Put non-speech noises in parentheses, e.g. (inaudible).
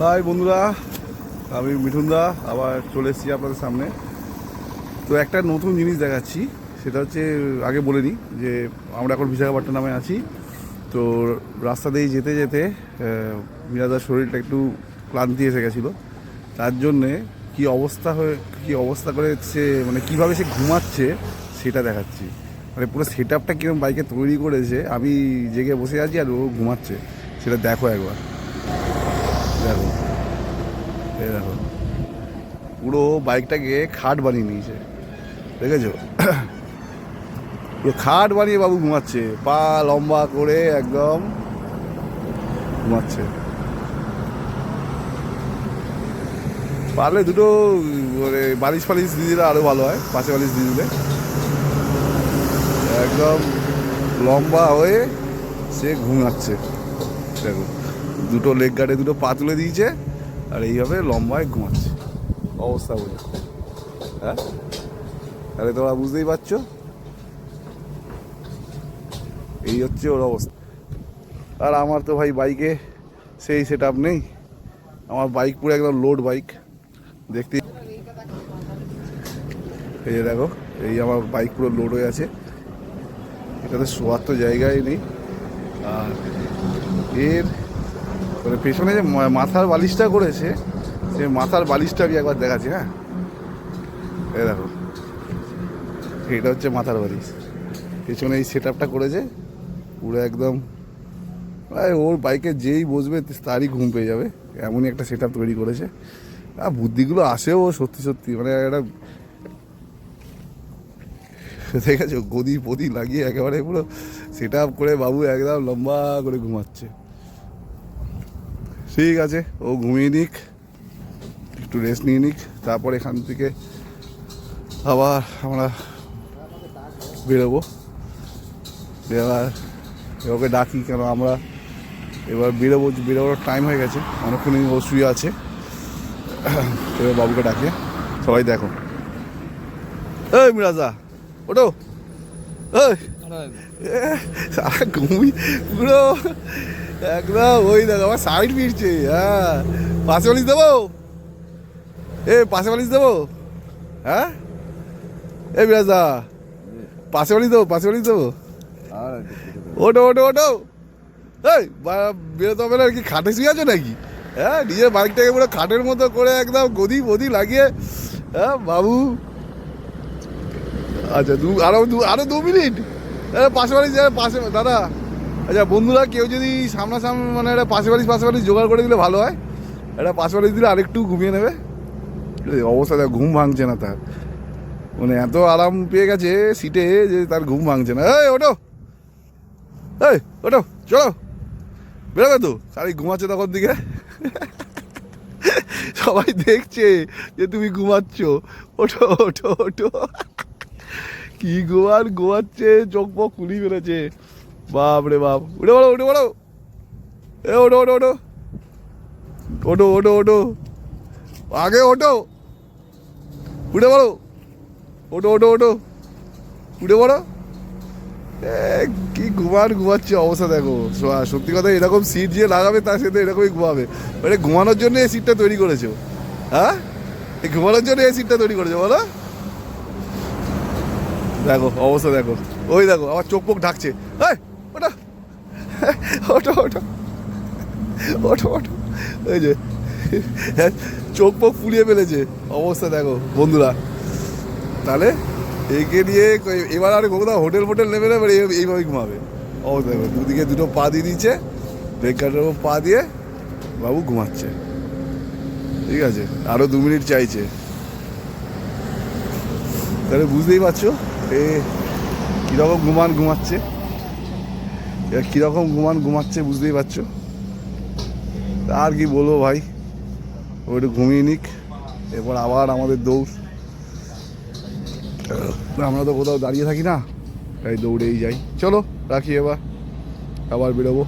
High বন্ধুরা, আমি মিঠুনদা, আবার চলে এসেছি আপনাদের সামনে। তো একটা নতুন জিনিস দেখাচ্ছি, সেটা হচ্ছে, আগে বলে নিই যে আমরা এখন বিশাখাপট্টনামে আছি। তো রাস্তা দিয়ে যেতে যেতে মিরাদার শরীরটা একটু ক্লান্তি এসে গেছিল। তার জন্যে কি অবস্থা হয়ে, কি অবস্থা করে সে মানে কীভাবে সে ঘুমাচ্ছে, সেটা দেখাচ্ছি। মানে পুরো সেট আপটা কীরকম বাইকে তৈরি করেছে, আমি জেগে বসে আছি আর ও ঘুমাচ্ছে, সেটা দেখো একবার। দেখো। এই দেখো। পুরো বাইকটাকে খাট বানিয়ে নিয়েছে। দেখেছ? পুরো (coughs) খাট বানিয়ে বাবু ঘুমাচ্ছে। পা লম্বা করে একদম ঘুমাচ্ছে। পারলে দুটো মানে বালিশ ফালিশ দিয়ে দিলে আরও ভালো হয়, পাশে বালিশ দিয়ে দিলে। একদম লম্বা হয়ে সে ঘুমাচ্ছে। দেখো। দুটো লেগ গার্ডে দুটো পা তুলে দিয়েছে, আর এইভাবে লম্বায় ঘুমাচ্ছে। অবস্থা বুঝে হ্যাঁ? তাহলে তোমরা বুঝতেই পারছ? এই হচ্ছে ওর অবস্থা। আর আমার তো ভাই বাইকে সেই সেট নেই। আমার বাইক পুরো একদম লোড বাইক দেখতে এই যে দেখো, এই আমার বাইক পুরো লোড হয়ে আছে। এটাতে শোয়ার তো জায়গাই নেই। আর এর মানে পেছনে যে মাথার বালিশটা করেছে, সে মাথার বালিশটা আমি একবার দেখাচ্ছি হ্যাঁ? এই দেখো, এটা হচ্ছে মাথার বালিশ। পেছনে এই সেট আপটা করেছে, পুরো একদম ওর বাইকে যেই বসবে তারই ঘুম পেয়ে যাবে, এমনই একটা সেট তৈরি করেছে। আর বুদ্ধিগুলো আসেও সত্যি সত্যি মানে একটা আছে গদি পদি লাগিয়ে একেবারে পুরো সেট করে বাবু একদম লম্বা করে ঘুমাচ্ছে। ঠিক আছে ও ঘুমিয়ে নিক একটু রেস্ট নিয়ে নিক তারপর এখান থেকে আবার আমরা বেরোবো। এবার ওকে ডাকি কেন আমরা এবার বেরোবো বেরোবার টাইম হয়ে গেছে অনেকক্ষণই ও শুয়ে আছে। এবার বাবুকে ডাকে সবাই দেখো। এই মিরাজা ওটো এই ঘুমি পুরো একদম ওই দেখো, আমার সাইড ফিরছে হ্যাঁ। পাশে বালিশ দেবো? এ, পাশে বালিশ দেবো? হ্যাঁ? এ, বিরাজদা, পাশে বালিশ দেবো, পাশে বালিশ দেবো? ওটো ওটো ওটো এই বেরোতে হবে না কি খাটে শুয়ে আছো নাকি? হ্যাঁ নিজের বাইকটাকে পুরো খাটের মতো করে একদম গদি বদি লাগিয়ে হ্যাঁ বাবু। আচ্ছা দু, আরও দু আরও দু মিনিট। পাশে বাড়ি পাশে, দাদা। আচ্ছা বন্ধুরা, কেউ যদি সামনাসামনি মানে একটা পাশে বাড়ি পাশে বাড়ি জোগাড় করে দিলে ভালো হয়। একটা পাশে বাড়ি দিলে আরেকটু ঘুমিয়ে নেবে। অবস্থা, দেখ, ঘুম ভাঙছে না তার। মানে এত আরাম পেয়ে গেছে সিটে যে তার ঘুম ভাঙছে না। এই ওটো এই ওটো চলো। বেরোবে তো। সারি ঘুমাচ্ছে তখন দিকে। সবাই দেখছে যে তুমি ঘুমাচ্ছ। ওঠো ওঠো ওঠো। কি ঘুমান ঘুমাচ্ছে চোখ পক খুলি ফেলেছে। বাপ রে বাপ। উঠে বলো উঠে বলো এ, ওঠো ওঠো ওঠো। ওটো ওটো ওঠো। আগে ওঠো। উঠে বলো ওটো ওটো ওঠো। উঠে বলো কি ঘুমান ঘুমাচ্ছে অবস্থা দেখো। সত্যি কথা এরকম সিট যে লাগাবে তার সাথে এরকমই ঘুমাবে। মানে ঘুমানোর জন্য এই সিটটা তৈরি করেছ। হ্যাঁ? এই ঘুমানোর জন্য এই সিটটা তৈরি করেছ, বলো। দেখো, অবস্থা দেখো। ওই দেখো, আমার চোখ পোক ঢাকছে। এই! ওটা ওটো ওটো ওটো ওটো ওই যে হ্যাঁ, চোখ পোক ফুলিয়ে ফেলেছে। অবস্থা দেখো বন্ধুরা। তাহলে একে নিয়ে এবার আর কোথাও হোটেল ফোটেল নেবে না এবার এই- এইভাবেই ঘুমাবে। অবস্থা দেখো দুদিকে দুটো পা দিয়ে দিচ্ছে ব্রেকারের ওপর পা দিয়ে বাবু ঘুমাচ্ছে। ঠিক আছে আরও দু মিনিট চাইছে। তাহলে বুঝতেই পারছ এ কীরকম ঘুমান ঘুমাচ্ছে। এ, কীরকম ঘুমান ঘুমাচ্ছে বুঝতেই পারছ? আর কি বলব ভাই? ও একটু ঘুমিয়ে নিক। এরপর আবার আমাদের দৌড়। আমরা তো কোথাও দাঁড়িয়ে থাকি না। তাই দৌড়েই যাই। চলো, রাখি এবার। আবার বেরোবো।